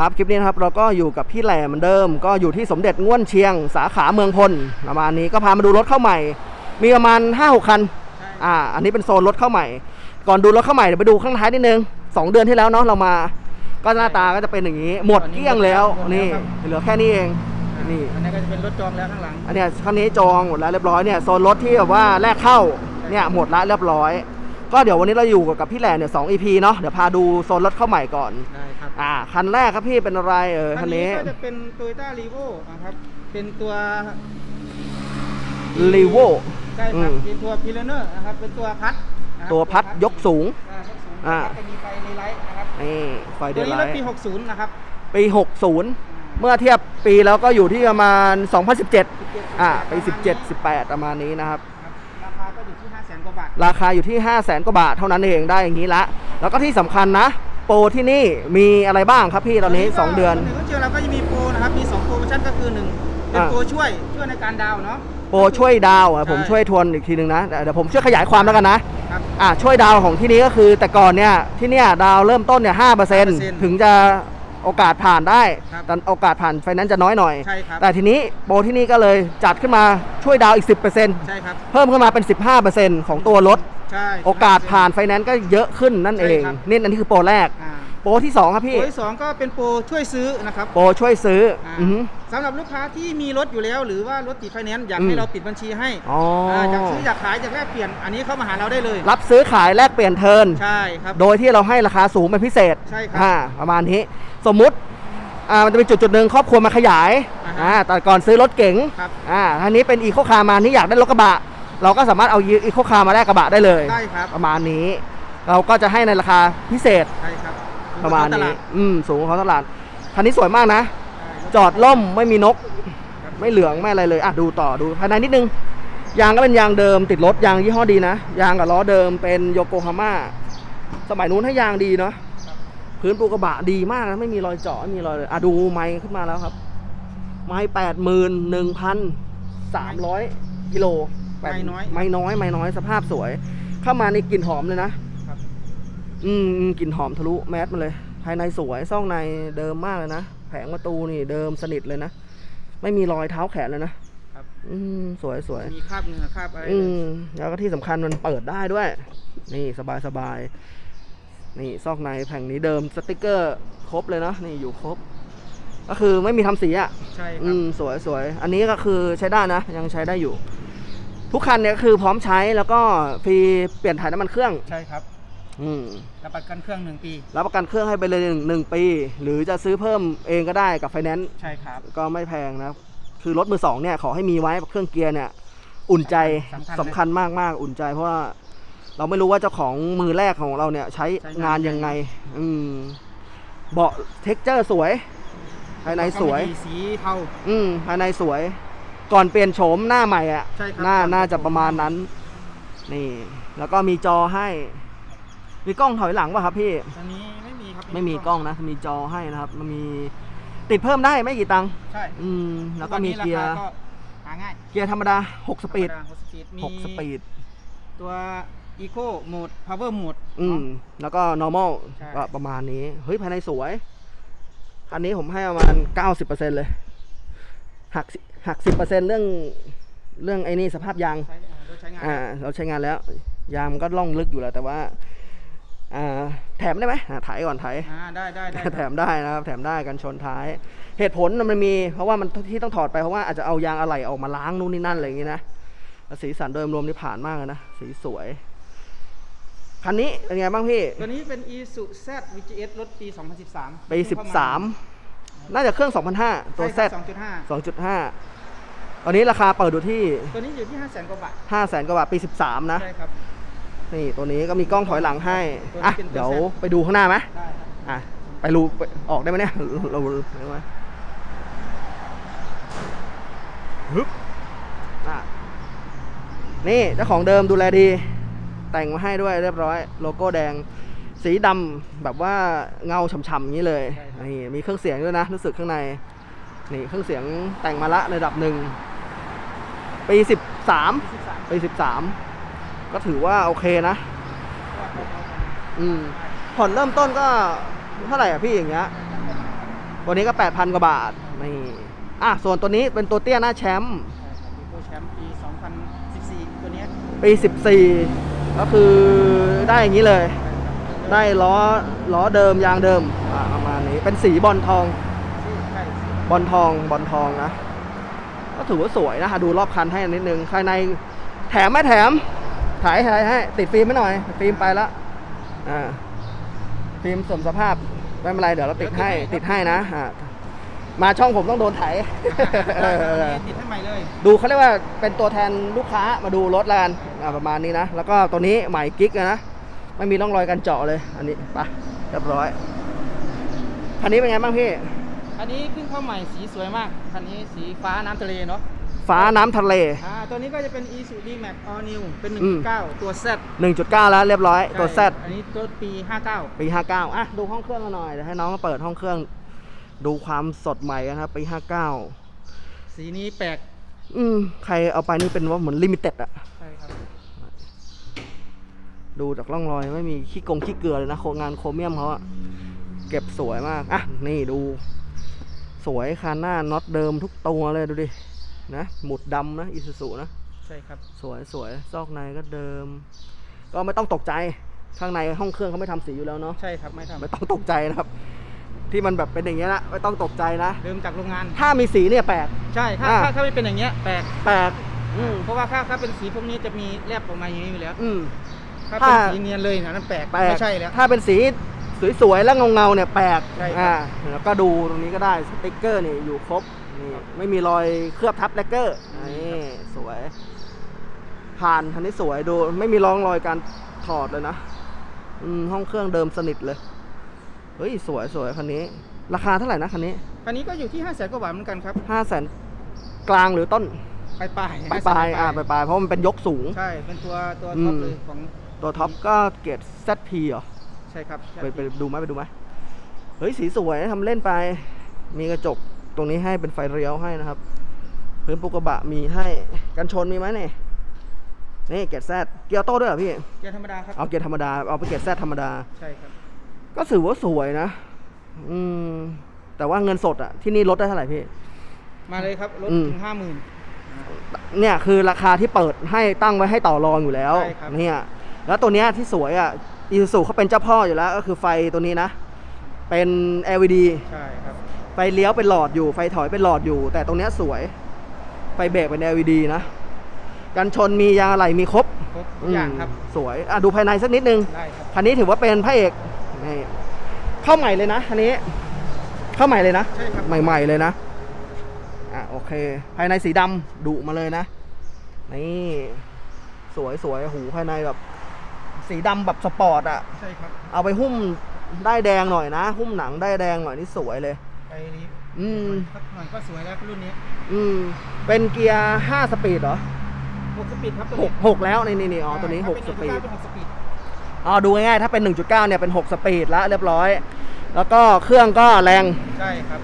ครับคลิปนี้นะครับเราก็อยู่กับพี่แหล่เหมือนเดิม ก็อยู่ที่สมเด็จง่วนเชียง สาขาเมืองพลประมาณนี้ก็พามาดูรถเข้าใหม่ มีประมาณ5 6คันอ่าอันนี้เป็นโซนรถเข้าใหม่ ก่อนดูรถเข้าใหม่เดี๋ยวไปดูข้างท้ายนิดนึง2 เดือนที่แล้วเนาะเรามา ก็หน้าตาก็จะเป็นอย่างนี้ หมดเกลี้ยงแล้วหมดแล้วนี่ครับเหลือแค่นี้เองนี่อันนี้ก็จะเป็นรถจองแล้วข้างหลังอันเนี้ยคันนี้จองหมดแล้วเรียบร้อยเนี่ยโซนรถที่แบบว่าแรกเข้าเนี่ยหมดละเรียบร้อย ก็เดี๋ยววันนี้เราอยู่กับพี่แหล่เนี่ยสอง EP เนาะเดี๋ยวพาดูโซนรถเข้าใหม่ก่อน ได้ครับอ่าคันแรกครับพี่เป็นอะไรเออคันนี้ก็จะเป็น Toyota r e v o นะครับ เป็นตัวรีโวใช่ครับอืมเป็นตัวพิลเนอร์นะครับ เป็นตัวพัดนะครับตัวพัดยกสูงอ่ายกสูงอ่านะครับจะมีไฟในไลท์นะครับนี่ไฟเดตัวลนี้ไลรถท์ปี 60 นะครับ ปี 60 เมื่อเทียบปีแล้วก็อยู่ที่ประมาณ 2017 อ่าปี17 18 ประมาณนี้นะครับ กว่าบาทราคาอยู่ที่ 5 0 0แสนกว่าบาทเท่านั้นเองได้อย่างนี้ละ แล้วก็ที่สำคัญนะ โปรที่นี่มีอะไรบ้างครับพี่ตอนนี้ 2 เดือน หนึ่งก็เจอเราก็จะมีโปรนะครับ มี2โปรโมชั่นก็คือ1เป็นอ่าโปรช่วยช่วยในการดาวน์เนาะ โปรช่วยดาวอะใช่ผมช่วยทวนอีกทีหนึ่งนะเดี๋ยวเดี๋ยวผมช่วยขยายความแล้วกันนะครับ อ่าช่วยดาวของที่นี้ก็คือแต่ก่อนเนี่ยที่เนี่ยดาวเริ่มต้นเนี่ยห้าเปอร์เซ็นต์5%ถึงจะ โอกาสผ่านได้ครับแต่โอกาสผ่านไฟแนนซ์จะน้อยหน่อย ใช่ครับ แต่ทีนี้โปรที่นี่ก็เลยจัดขึ้นมาช่วยดาวอีก 10%ใช่ครับเพิ่มขึ้นมาเป็น 15%ของตัวรถ ใช่ โอกาสผ่านไฟแนนซ์ก็เยอะขึ้นนั่นเอง ใช่ครับนี่อันนี้คือโปรแรก อ่าโปรที่2ครับโปพี่รที่สองก็เป็นโปรช่วยซื้อนะครับโปรช่วยซื้อออ่าอือหือ สำหรับลูกค้าที่มีรถอยู่แล้ว หรือว่ารถติดไฟแนนซ์อยากอืมให้เราปิดบัญชีให้อ๋ออาอยากซื้ออยากขายอยากแลกเปลี่ยน อันนี้เข้ามาหาเราได้เลย รับซื้อขายแลกเปลี่ยนเทิร์น ใช่ครับ โดยที่เราให้ราคาสูงเป็นพิเศษใช่ครับอ่าประมาณนี้ สมมุติอ่ามันจะเป็นจุดจุดๆหนึ่งครอบครัวมาขยายอ่าฮะอ่าแต่ก่อนซื้อรถเก๋งครับ อ่าทีนี้เป็นอีโคคาร์มาที่อยากได้รถกระบะ เราก็สามารถเอาอีโคคาร์มาแลกกระบะได้เลย ได้ครับประมาณนี้ เราก็จะให้ในราคาพิเศษ ใช่ครับ ประมาณตนี้ลาดอืมสูงกว่าเขาตลาดคันนี้สวยมากนะใช่จอดล่มไม่มีนกครับไม่เหลืองไม่อะไรเลยอะดูต่อดูภายในนิดนึง ยางก็เป็นยางเดิมติดรถยางยี่ห้อดีนะ ยางกับล้อเดิมเป็นโยโกฮาม่าสมัยนู้นให้ยางดีเนาะพื้นปูกระบะดีมากนะไม่มีรอยเจาะไม่มีรอยเลยอะดูไม้ขึ้นมาแล้วครับ ไม้แปดหมื่นหนึ่งพันสามร้อยกิโลแปดไม้น้อยไม้น้อยไม้น้อยสภาพสวย เข้ามาในกลิ่นหอมเลยนะครับ อืมอืมกลิ่นหอมทะลุแมสมาเลย ภายในสวยซ่องในเดิมมากเลยนะแผงประตูนี่เดิมสนิทเลยนะ ไม่มีรอยเท้าแขนเลยนะครับ อืมสวยสวยมีคราบเหงื่อคราบอะไรอืมแล้วก็ที่สำคัญมันเปิดได้ด้วย นี่สบายสบายนี่ซอกในแผงนี้เดิมสติกเกอร์ครบเลยเนาะนี่อยู่ครบ ก็คือไม่มีทำสีอะใช่คอืรับมสวยสวยอันนี้ก็คือใช้ได้นะ ยังใช้ได้อยู่ ทุกคันเนี่ยก็คือพร้อมใช้แล้วก็ฟรีเปลี่ยนถ่ายน้ำมันเครื่อง ใช่ครับ อืมรับประกันเครื่องหนึ่งปี รับประกันเครื่องให้ไปเลยหนึ่งหนึ่งปี หรือจะซื้อเพิ่มเองก็ได้กับไฟแนนซ์ใช่ครับ ก็ไม่แพงนะคือรถมือสองเนี่ยขอให้มีไว้เครื่องเกียร์เนี่ย อุ่นใจสำคัญสำคัญมากมากๆอุ่นใจ เพราะว่าเราไม่รู้ว่าเจ้าของมือแรกของเราเนี่ย ใช้ใช้งางานน ยังไง อืมเบาะเท็กเจอร์สวย ภายในสวยก็มีสีเทา อืมภายในสวย ก่อนเปลี่ยนโฉมหน้าใหม่อะใช่ครับน่าก่อนเปลี่ยนน่าจะประมาณนั้น นี่ แล้วก็มีจอให้ มีกล้องถอยหลังป่ะครับพี่ตอนนี้ไม่มีครับไม่มีกล้องนะ มีจอให้นะครับ มันมีติดเพิ่มได้ไม่กี่ตังค์ ใช่อืม แล้วก็มีเกียร์ทุนนี้าคาก็หาง่ายเกียร์ธรรมดา 6 สปีด ธรรมดาหกสปีดมี6 สปีด ตัว Eco Mode Power Mode อืมแล้วก็ normal ใช่ ก็ประมาณนี้ เฮ้ย ภายในสวยคันนี้ผมให้ประมาณ 90%เลยหักสิหัก 10%เรื่องเรื่องไอ้นี่สภาพยาง ใช้รถใช้งาน อ่า เราใช้งานแล้ว ยางมันก็ล่องลึกอยู่แล้ว แต่ว่าอ่า แถมได้ไหมอ่าถ่ายก่อนถ่ายอ่าได้ได้ได้แถมได้นะครับ แถมได้กันชนท้าย เหตุผลมันมี เพราะว่ามันที่ต้องถอดไปเพราะว่าอาจจะเอายางอะไหล่ออกมาล้างนู่นนี่นั่นอะไรอย่างงี้นะแล้วสีสันโดยรวมนี่ผ่านมากเลยนะสีสวยคันนี้เป็นไงบ้างพี่ตัวนี้เป็น Isuzu Z VGS รถปี 2013 ปี 13 น่าจะเครื่อง2,500ตัว Z 2.5 2.5 ตอนนี้ราคาเปิดอยู่ที่ ตัวนี้อยู่ที่ 500,000 กว่าบาท 500,000 กว่าบาท ปี 13 นะ ใช่ครับ นี่ตัวนี้ก็มีกล้องถอยหลังให้ตัวนี้อะเป็นตัวเดี๋ยว Z ไปดูข้างหน้าไหมได้ครับอะ ไปรูไปออกได้ไหมเนี่ย เราได้ไหมฮึบอะ นี่เจ้าของเดิมดูแลดี แต่งมาให้ด้วยเรียบร้อย โลโก้แดง สีดำแบบว่าเงาฉ่ำๆอย่างนี้เลยใช่ครับนี่มีเครื่องเสียงด้วยนะ รู้สึกข้างใน นี่เครื่องเสียงแต่งมาละระดับหนึ่ง ปีสิบสาม23ปีสิบสาม ก็ถือว่าโอเคนะ อืมผ่อนเริ่มต้นก็เท่าไหร่อะพี่อย่างเงี้ยตัวนี้ก็8,000กว่าบาท นี่ อะ ส่วนตัวนี้เป็นตัวเตี้ยหน้าแชมป์ใช่ครับอีโคแชมป์ปี 2014 ตัวเนี้ยปี 14 ก็คือได้อย่างนี้เลย ได้ล้อล้อเดิมยางเดิมอะประมาณนี้ เป็นสีบอลทองใช่ใช่บอลทองบอลทองนะ ก็ถือว่าสวยนะดูรอบคันให้นิดนึง ภายในแถมไหม่แถม ถ่ายถ่ายให้ติดฟิล์มไม่หน่อย ฟิล์มไปแล้วอ่าฟิล์มเสริมสภาพไม่เป็นไรเดี๋ยวเราติดให้ติดให้นะอ่ามาช่องผมต้องโดนไถเออติดให้ใหม่เลย ดูเขาเรียกว่าเป็นตัวแทนลูกค้ามาดูรถแล้วกันอ่าประมาณนี้นะ แล้วก็ตัวนี้ใหม่กิ๊กนะไม่มีร่องรอยการเจาะเลย อันนี้ไปเรียบร้อยคันนี้เป็นไงบ้างพี่ อันนี้ขึ้นเข้าใหม่สีสวยมากคันนี้สีฟ้าน้ำทะเลเนาะ ฟ้าน้ำทะเล อ่าตัวนี้ก็จะเป็น e s u d Max All New เป็น อืม 1.9 ตัว Z 1.9 แล้วเรียบร้อย ตัว Z อันนี้ตัวปี 59 ปี 59 อะ ดูห้องเครื่องกันหน่อยเดี๋ยวให้น้องมาเปิดห้องเครื่อง ดูความสดใหม่กันครับปี 59 สีนี้แปลกอืมใครเอาไปนี่เป็นว่าเหมือนลิมิเต็ดอะใช่ครับ ดูจากร่องรอยไม่มีขี้กงขี้เกลือเลยนะโครงงานโครเมียมเขาอะเก็บสวยมาก อะ นี่ดู สวยคานหน้าน็อตเดิมทุกตัวเลยดูดิ นะ หมุดดำนะอิซูซุนะ ใช่ครับ สวยสวยซอกในก็เดิม ก็ไม่ต้องตกใจข้างในห้องเครื่องเขาไม่ทำสีอยู่แล้วเนาะใช่ครับไม่ทำไม่ต้องตกใจนะครับ ที่มันแบบเป็นอย่างเงี้ยนะไม่ต้องตกใจนะเดิมจากโรงงาน ถ้ามีสีเนี่ยแปลก ใช่ถ้าอ่า ถ้าถ้าไม่เป็นอย่างเงี้ยแปลกแปลกอืมเพราะว่าถ้าถ้าเป็นสีพวกนี้จะมีแลบออกมาอย่างนี้อยู่แล้ว อืม ถ้าถ้าเป็นสีเนียนเลยนะนั่นแปลกแปลกไม่ใช่แล้ว ถ้าเป็นสีสวยๆ แล้วเงาๆเนี่ยแปลกใช่ครับ อ่าแล้วก็ดูตรงนี้ก็ได้สติ๊กเกอร์นี่อยู่ครบ นี่ไม่มีรอยเคลือบทับแลกเกอร์นี่สวย ผ่านคันนี้สวยดูไม่มีร่องรอยการถอดเลยนะอืมห้องเครื่องเดิมสนิทเลยเฮ้ยสวยสวยคันนี้ ราคาเท่าไหร่นะคันนี้คันนี้ก็อยู่ที่5 0 0แสนกว่าบาทเหมือนกันครับห้าแสนกลางหรือต้นปลายปลายปลายปลายๆอ่าปลายปลายๆเพราะมันเป็นยกสูง ใช่เป็นตัวตัวอืมท็อปเลยของตัวท็อปก็เกรด ZP เหรอใช่ครับไปไปดูไหมไปดูไหมเฮ้ยสีสวยทำเล่นไป มีกระจก ตรงนี้ให้เป็นไฟเลี้ยวให้นะครับ พื้นปูกระบะมีให้กันชนมีไหมเนี่ยนี่เกียร์แซดเกียร์โต้ด้วยเหรอพี่เกียร์ธรรมดาครับเอาเกียร์ธรรมดาเอาไปเกียร์แซดธรรมดาใช่ครับก็ถือว่าสวยนะ อืม แต่ว่าเงินสดอะที่นี่ลดได้เท่าไหร่พี่ มาเลยครับรถอืมถึงห้าหมื่นเนี่ยคือราคาที่เปิดให้ตั้งไว้ให้ต่อรองอยู่แล้วใช่ครับเนี่ย แล้วตัวเนี้ยที่สวยอะอีซูซูเขาเป็นเจ้าพ่ออยู่แล้ว ก็คือไฟตัวนี้นะ เป็น LED ใช่ครับ ไฟเลี้ยวเป็นหลอดอยู่ไฟถอยเป็นหลอดอยู่ แต่ตรงเนี้ยสวย ไฟเบรกเป็น LED นะกันชนมียางอะไหล่มีครบครบทุกอย่างครับ มสวยอะดูภายในสักนิดนึงได้ครับ คันนี้ถือว่าเป็นพระเอกนี่เข้าใหม่เลยนะคันนี้ เข้าใหม่เลยนะ ใช่ครับ ใหม่ๆเลยนะ อะโอเค ภายในสีดำดุมาเลยนะ นี่ สวยสวยหูภายในแบบ สีดำแบบสปอร์ตอะ ใช่ครับ เอาไปหุ้มได้ายแดงหน่อยนะ หุ้มหนังได้ายแดงหน่อยนี่สวยเลย ไปรีอืม สักหน่อยก็สวยแล้วรุ่นนี้อืม เป็นเกียร์5สปีดเหรอหกสปีดครับตัวหนี้กหกแล้วนี่นี่นี่อ๋อตัวนี้ถ้า6เป็สปีดเป็นหกสปีดอ๋อดูง่ายๆถ้าเป็น 1.9 เนี่ยเป็น 6 สปีดแล้วเรียบร้อย แล้วก็เครื่องก็แรงใช่ครับ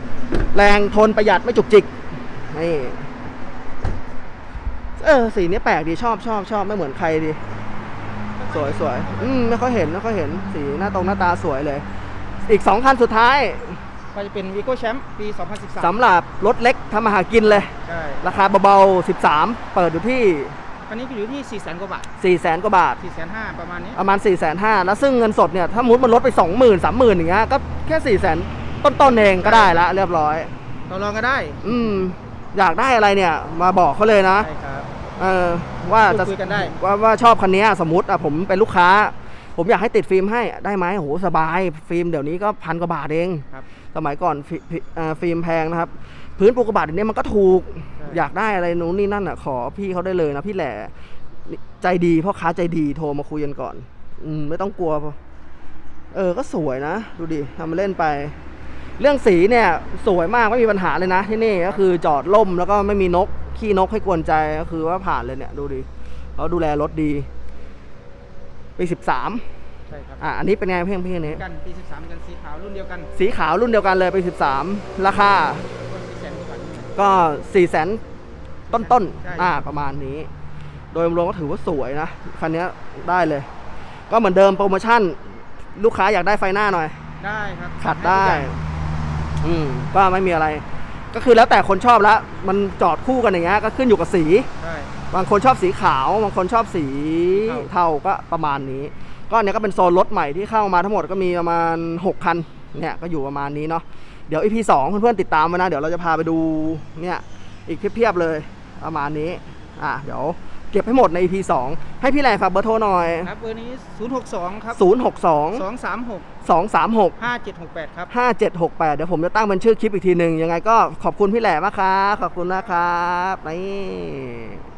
แรงทนประหยัดไม่จุกจิกนี่เออสีนี้แปลกดีชอบชอบชอบไม่เหมือนใครดี สวยสวยอืมไม่ค่อยเห็นไม่ค่อยเห็นสีหน้าตรงหน้าตาสวยเลย อีก 2 คันสุดท้าย ก็จะเป็นวีโก้แชมป์ปี 2013 สำหรับรถเล็กทำมาหากินเลย ใช่ ราคาเบาๆ 13 เปิดอยู่ที่ คันนี้อยู่ที่4 0 0 0 0 0 กว่าบาท 4 0 0 0 0 กว่าบาท 4 5 0 0 0ประมาณนี้ ประมาณ 4 5 0 0 0แล้วซึ่งเงินสดเนี่ย ถ้ามุดมันลดไป 20,000 30,000 อย่างเงี้ยก็แค่ 4 0 0 0 0ต้นๆเองก็ได้ละเรียบร้อยต่อรองก็ได้ อืม อยากได้อะไรเนี่ย มาบอกเขาเลยนะ ใช่ครับ เออว่าจะพูดคุยกันได้ ว่าว่าชอบคันนี้สมมติอะผมเป็นลูกค้า ผมอยากให้ติดฟิล์มให้ได้ไหมโหสบายฟิล์มเดี๋ยวนี้ก็พันกว่าบาทเอง ครับ สมัยก่อนฟิฟิเอ่อฟิล์มแพงนะครับ พื้นปูกระบาดเดี๋ยวนี้มันก็ถูกใช่อยากได้อะไรนู้นนี่นั่นอะขอพี่เขาได้เลยนะพี่แหล่ใจดีพ่อค้าใจดีโทรมาคุยกันก่อน อืมไม่ต้องกลัว เออก็สวยนะ ดูดิทำมาเล่นไป เรื่องสีเนี่ย สวยมากไม่มีปัญหาเลยนะ ที่นี่ก็คือจอดล่มแล้วก็ไม่มีนก ขี้นกให้กวนใจก็คือว่าผ่านเลยเนี่ย ดูดิเขาดูแลรถดีปีสิบสาม ใช่ครับ อะอันนี้เป็นไงเพ่งเพ่งอันนี้ กันปี 13กันสีขาวรุ่นเดียวกันสีขาวรุ่นเดียวกันเลยปีสิบสามราคา คน4 0 0 0 0กว่าบาท ก็สี่แสนต้นต้นๆใช่ อ่า ประมาณนี้ โดยรวมก็ถือว่าสวยนะ คันนี้ได้เลย ก็เหมือนเดิมโปรโมชั่น ลูกค้าอยากได้ไฟหน้าหน่อย ได้ครับขัดได้ อืม ก็ไม่มีอะไร ก็คือแล้วแต่คนชอบแล้วมันจอดคู่กันอย่างเงี้ย ก็ขึ้นอยู่กับสี ใช่ บางคนชอบสีขาว บางคนชอบสีเทา เทาก็ประมาณนี้ ก็อันเนี้ยก็เป็นโซนรถใหม่ที่เข้ามาทั้งหมดก็มีประมาณ 6 คันเนี่ยก็อยู่ประมาณนี้เนาะเดี๋ยว EP 2เพื่อนๆติดตามมานะ เดี๋ยวเราจะพาไปดูเนี่ยอีกเพียบๆเลยประมาณนี้อะเดี๋ยวเก็บให้หมดใน EP 2 ให้พี่แหล่ฝากเบอร์โทรหน่อย ครับเบอร์นี้ 062 ครับ 062 236 236 5768 ครับ 5768 เดี๋ยวผมจะตั้งเป็นชื่อคลิปอีกทีหนึ่งยังไงก็ขอบคุณพี่แหล่มากครับ ขอบคุณนะครับนี่